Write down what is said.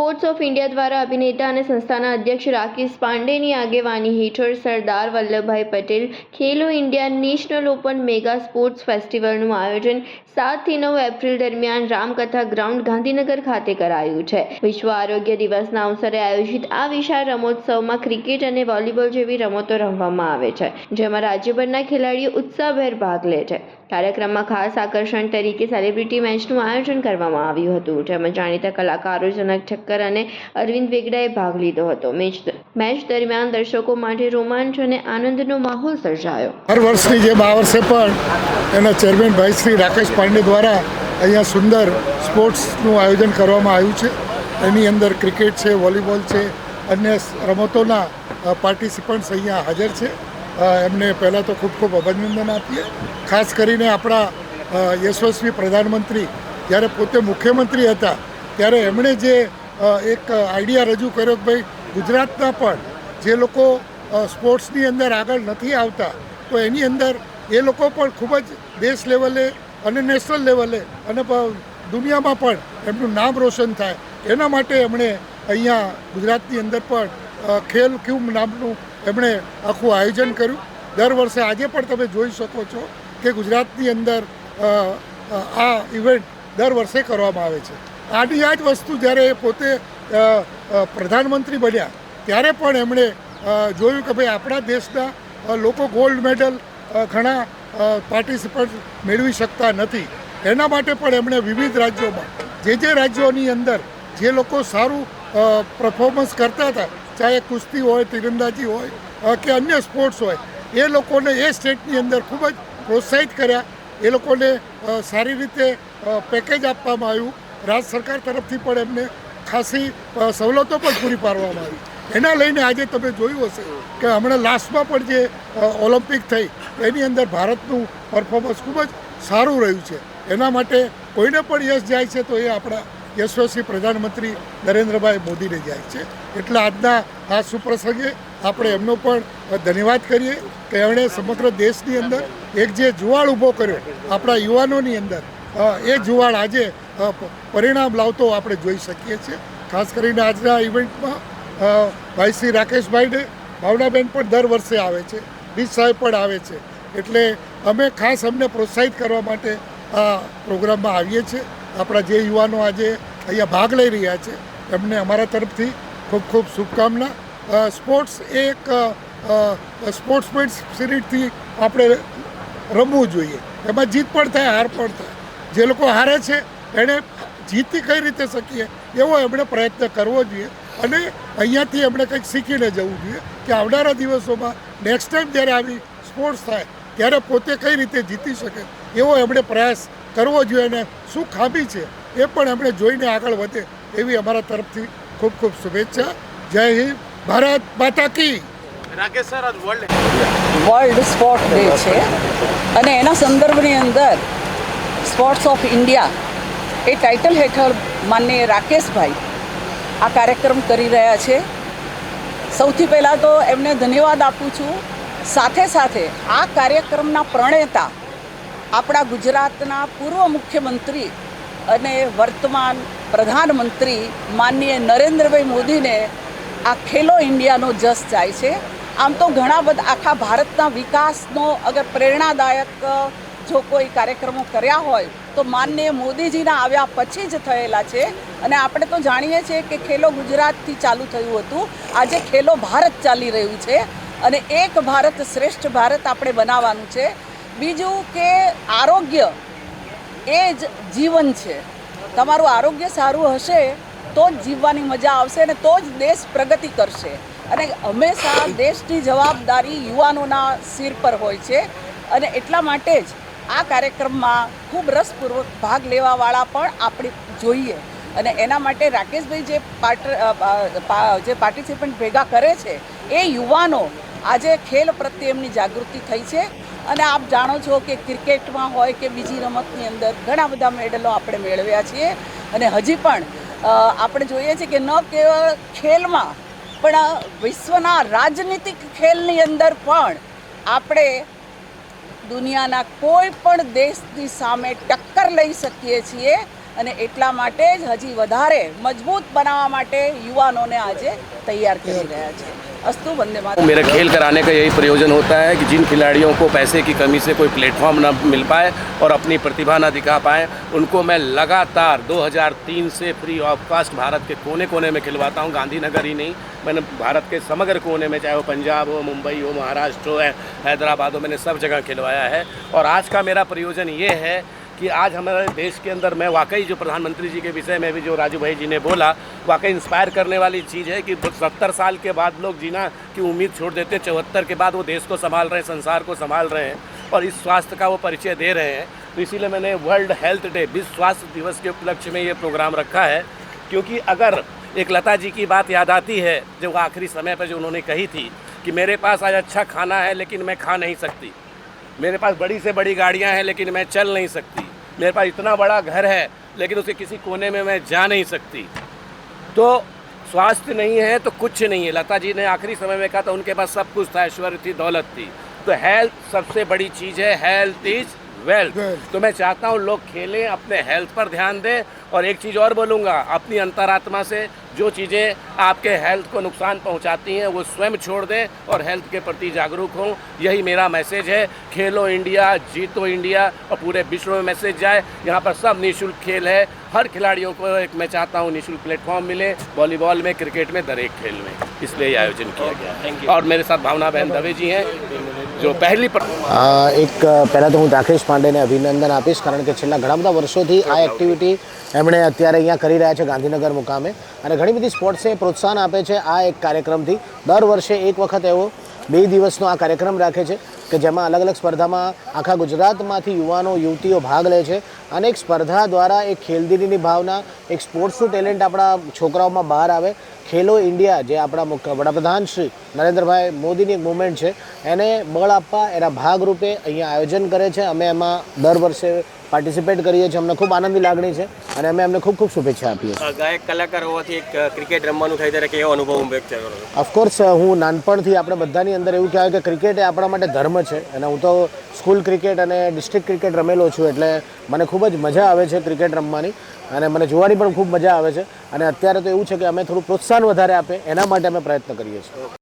Sports of India દ્વારા અભિનેતા અને સંસ્થાના અધ્યક્ષ રાકેશ પાંડેની આગેવાની હેઠળ Sardar Vallabhbhai Patel Khelo India national open mega sports ફેસ્ટિવલનું આયોજન સાતથી નવ એપ્રિલ દરમિયાન રામકથા ગ્રાઉન્ડ ગાંધીનગર ખાતે કરાયું છે. વિશ્વ આરોગ્ય દિવસના અવસરે આયોજિત આ વિશાળ રમોત્સવમાં ક્રિકેટ અને વોલીબોલ જેવી રમતો રમવામાં આવે છે, જેમાં રાજ્યભરના ખેલાડીઓ ઉત્સાહભેર ભાગ લે છે. કાર્યક્રમમાં ખાસ આકર્ષણ તરીકે સેલિબ્રિટી મેચનું આયોજન કરવામાં આવ્યું હતું, જેમાં જાણીતા કલાકારો જનક ઠક્કર અને અરવિંદ વેગડાએ ભાગ લીધો હતો. મેચ મેચ દરમિયાન દર્શકો માટે રોમાંચ અને આનંદનો માહોલ સર્જાયો. હર વર્ષની જેમ આ વર્ષે પણ એના ચેરમેન ભાઈ શ્રી રાકેશ પાંડે દ્વારા અહીંયા સુંદર સ્પોર્ટ્સનું આયોજન કરવામાં આવ્યું છે. એની અંદર ક્રિકેટ છે, વોલીબોલ છે, અન્ય રમતોના પાર્ટિસિપન્ટ્સ અહીંયા હાજર છે. એમને પહેલાં તો ખૂબ ખૂબ અભિનંદન આપીએ. ખાસ કરીને આપણા યશસ્વી પ્રધાનમંત્રી, જ્યારે પોતે મુખ્યમંત્રી હતા, ત્યારે એમણે જે એક આઈડિયા રજૂ કર્યો કે ભાઈ, ગુજરાતના પણ જે લોકો સ્પોર્ટ્સની અંદર આગળ નથી આવતા, તો એની અંદર એ લોકો પણ ખૂબ જ દેશ લેવલે અને નેશનલ લેવલે અને દુનિયામાં પણ એમનું નામ રોશન થાય. એના માટે એમણે અહીંયા ગુજરાતની અંદર પણ ખેલ ક્યુબ નામનું એમણે આખું આયોજન કર્યું. દર વર્ષે આજે પણ તમે જોઈ શકો છો કે ગુજરાતની અંદર આ ઇવેન્ટ દર વર્ષે કરવામાં આવે છે. આની આ જ વસ્તુ જ્યારે એ પોતે પ્રધાનમંત્રી બન્યા, ત્યારે પણ એમણે જોયું કે ભાઈ આપણા દેશના લોકો ગોલ્ડ મેડલ ઘણા પાર્ટિસિપન્ટ મેળવી શકતા નથી. એના માટે પણ એમણે વિવિધ રાજ્યોમાં, જે જે રાજ્યોની અંદર જે લોકો સારું પરફોર્મન્સ કરતા હતા. ચાહે કુસ્તી હોય, તીરંદાજી હોય કે અન્ય સ્પોર્ટ્સ હોય. એ લોકોને એ સ્ટેટની અંદર ખૂબ જ પ્રોત્સાહિત કર્યા. એ લોકોને સારી રીતે પેકેજ આપવામાં આવ્યું. રાજ્ય સરકાર તરફથી પણ એમને ખાસી સવલતો પણ પૂરી પાડવામાં આવી. એના લઈને આજે તમે જોયું હશે કે હમણાં લાસ્ટમાં પણ જે ઓલિમ્પિક થઈ, એની અંદર ભારતનું પરફોર્મન્સ ખૂબ જ સારું રહ્યું છે. એના માટે કોઈને પણ યશ જાય છે તો એ આપણા યશસ્વી પ્રધાનમંત્રી નરેન્દ્રભાઈ મોદીને જાય છે. એટલે આજના આ સુપ્રસંગે આપણે એમનો પણ ધન્યવાદ કરીએ કે એમણે સમગ્ર દેશની અંદર એક જે જુવાળ ઊભો કર્યો, આપણા યુવાનોની અંદર એ જુવાળ આજે પરિણામ લાવતો આપણે જોઈ શકીએ છીએ. ખાસ કરીને આજના ઇવેન્ટમાં ભાઈ શ્રી રાકેશભાઈને, ભાવનાબેન પણ દર વર્ષે આવે છે બીજ સાહેબ પણ આવે છે. એટલે અમે ખાસ અમને પ્રોત્સાહિત કરવા માટે આ પ્રોગ્રામમાં આવીએ છીએ. આપણા જે યુવાનો આજે અહીંયા ભાગ લઈ રહ્યા છે, એમને અમારા તરફથી ખૂબ ખૂબ શુભકામના. સ્પોર્ટ્સ એક સ્પોર્ટ્સમેન સ્પિરિટથી આપણે રમવું જોઈએ. એમાં જીત પણ થાય, હાર પણ થાય. જે લોકો હારે છે એણે જીતી કઈ રીતે શકીએ, એવો એમણે પ્રયત્ન કરવો જોઈએ. અને અહીંયાથી એમણે કંઈક શીખીને જવું જોઈએ કે આવનારા દિવસોમાં નેક્સ્ટ ટાઈમ જ્યારે આવી સ્પોર્ટ્સ થાય, ત્યારે પોતે કઈ રીતે જીતી શકે, એવો એમણે પ્રયાસ કરવો જોઈએ અને શું ખામી છે એ પણ એમણે જોઈને આગળ વધે એવી અમારા તરફથી ખૂબ ખૂબ શુભેચ્છા. જય હિન્દ ભારત માતા કી. રાકેશ સર આજ વર્લ્ડ વર્લ્ડ સ્પોર્ટ ડે છે. અને એના સંદર્ભની અંદર સ્પોર્ટ્સ ઓફ ઇન્ડિયા એ ટાઇટલ હેઠળ માનનીય રાકેશભાઈ આ કાર્યક્રમ કરી રહ્યા છે. સૌથી પહેલાં તો એમને ધન્યવાદ આપું છું. સાથે સાથે આ કાર્યક્રમના પ્રણેતા આપણા ગુજરાતના પૂર્વ મુખ્યમંત્રી અને વર્તમાન પ્રધાનમંત્રી માનનીય નરેન્દ્રભાઈ મોદીને આ ખેલો ઇન્ડિયાનો જસ જાય છે. આમ તો ઘણા બધા આખા ભારતના વિકાસનો અગર પ્રેરણાદાયક જો કોઈ કાર્યક્રમો કર્યા હોય, તો માનનીય મોદીજીના આવ્યા પછી જ થયેલા છે. અને આપણે તો જાણીએ છીએ કે ખેલો ગુજરાતથી ચાલુ થયું હતું. આજે ખેલો ભારત ચાલી રહ્યું છે. અને એક ભારત શ્રેષ્ઠ ભારત આપણે બનાવવાનું છે. બીજું કે આરોગ્ય એ જ જીવન છે. તમારું આરોગ્ય સારું હશે તો જ જીવવાની મજા આવશે અને તો જ દેશ પ્રગતિ કરશે. અને હંમેશા દેશની જવાબદારી યુવાનોના સિર પર હોય છે અને એટલા માટે જ આ કાર્યક્રમમાં ખૂબ રસપૂર્વક ભાગ લેવાવાળા પણ આપણે જોઈએ. અને એના માટે રાકેશભાઈ જે પાર્ટ જે પાર્ટિસિપન્ટ ભેગા કરે છે, એ યુવાનો આજે ખેલ પ્રત્યે એમની જાગૃતિ થઈ છે. અને આપ જાણો છો કે ક્રિકેટમાં હોય કે બીજી રમતની અંદર ઘણા બધા મેડલો આપણે મેળવ્યા છીએ. અને હજી પણ આપણે જોઈએ છીએ કે ન કેવળ ખેલમાં, પણ વિશ્વના રાજનીતિક ખેલની અંદર પણ આપણે દુનિયાના કોઈ પણ દેશની સામે ટક્કર લઈ શકીએ છીએ. અને એટલા માટે જ હજી વધારે મજબૂત બનાવવા માટે યુવાનોને આજે તૈયાર કરી રહ્યા છે. अस्तु वंदे तो मेरा खेल कराने का यही प्रयोजन होता है कि जिन खिलाड़ियों को पैसे की कमी से कोई प्लेटफॉर्म ना मिल पाए और अपनी प्रतिभा ना दिखा पाए, उनको मैं लगातार 2003 से फ्री ऑफ़ कास्ट भारत के कोने कोने में खिलवाता हूँ। गांधीनगर ही नहीं, मैंने भारत के समग्र कोने में, चाहे वो पंजाब हो, मुंबई हो, महाराष्ट्र हो, हैदराबाद हो, मैंने सब जगह खिलवाया है। और आज का मेरा प्रयोजन ये है कि आज हमारे देश के अंदर मैं वाकई जो प्रधानमंत्री जी के विषय में भी जो राजू भाई जी ने बोला, वाकई इंस्पायर करने वाली चीज़ है कि सत्तर साल के बाद लोग जीना की उम्मीद छोड़ देते चौहत्तर के बाद वो देश को संभाल रहे हैं, संसार को संभाल रहे हैं और इस स्वास्थ्य का वो परिचय दे रहे हैं। तो इसीलिए मैंने वर्ल्ड हेल्थ डे विश्व स्वास्थ्य दिवस के उपलक्ष्य में ये प्रोग्राम रखा है। क्योंकि अगर एक लता जी की बात याद आती है, जो आखिरी समय पर जो उन्होंने कही थी कि मेरे पास आज अच्छा खाना है, लेकिन मैं खा नहीं सकती। मेरे पास बड़ी से बड़ी गाड़ियाँ हैं, लेकिन मैं चल नहीं सकती। मेरे पास इतना बड़ा घर है लेकिन उसे किसी कोने में मैं जा नहीं सकती। तो स्वास्थ्य नहीं है तो कुछ नहीं है। लता जी ने आखिरी समय में कहा था उनके पास सब कुछ था ऐश्वर्य थी दौलत थी। तो हेल्थ सबसे बड़ी चीज़ है हेल्थ इज़ वेल्थ. तो मैं चाहता हूँ लोग खेलें अपने हेल्थ पर ध्यान दें। और एक चीज़ और बोलूँगा अपनी अंतरात्मा से जो चीज़ें आपके हेल्थ को नुकसान पहुँचाती हैं वो स्वयं छोड़ दें और हेल्थ के प्रति जागरूक हों। यही मेरा मैसेज है। खेलो इंडिया जीतो इंडिया और पूरे विश्व में मैसेज जाए। यहाँ पर सब निःशुल्क खेल है। हर खिलाड़ियों को एक मैं चाहता हूँ निःशुल्क प्लेटफॉर्म मिले। वॉलीबॉल में क्रिकेट में दर एक खेल में। इसलिए आयोजन किया गया। और मेरे साथ भावना बहन दवे जी हैं। જો, પહેલી એક પહેલાં તો હું રાકેશ પાંડેને અભિનંદન આપીશ, કારણ કે છેલ્લા ઘણા બધા વર્ષોથી આ એક્ટિવિટી એમણે અત્યારે અહીંયા કરી રહ્યા છે ગાંધીનગર મુકામે. અને ઘણી બધી સ્પોર્ટ્સને પ્રોત્સાહન આપે છે આ એક કાર્યક્રમથી. દર વર્ષે એક વખત એવો બે દિવસનો આ કાર્યક્રમ રાખે છે કે જેમાં અલગ અલગ સ્પર્ધામાં આખા ગુજરાતમાંથી યુવાનો, યુવતીઓ ભાગ લે છે. અને એક સ્પર્ધા દ્વારા એક ખેલદીલીની ભાવના, એક સ્પોર્ટ્સનું ટેલેન્ટ આપણા છોકરાઓમાં બહાર આવે. ખેલો ઇન્ડિયા જે આપણા મુખ્ય વડાપ્રધાન શ્રી નરેન્દ્રભાઈ મોદીની એક મુવમેન્ટ છે એને બળ આપવા એના ભાગરૂપે અહીંયા આયોજન કરે છે. અમે એમાં દર વર્ષે પાર્ટિસિપેટ કરીએ છીએ. અમને ખૂબ આનંદની લાગણી છે અને અમે એમને ખૂબ ખૂબ શુભેચ્છા આપીએ છીએ. ગાયક કલાકાર હોવાથી એક ક્રિકેટ રમવાનું થાય ત્યારે કેવો અનુભવ વ્યક્ત કરો ઓફકોર્સ હું નાનપણથી આપણે બધાની અંદર એવું કહેવાય કે ક્રિકેટ એ આપણા માટે ધર્મ છે અને હું તો સ્કૂલ ક્રિકેટ અને ડિસ્ટ્રિક્ટ ક્રિકેટ રમેલો છું એટલે મને ખૂબ જ મજા આવે છે ક્રિકેટ રમવાની અને મને જોવાની પણ ખૂબ મજા આવે છે. અને અત્યારે તો એવું છે કે અમે થોડું પ્રોત્સાહન વધારે આપે એના માટે અમે પ્રયત્ન કરીએ છીએ.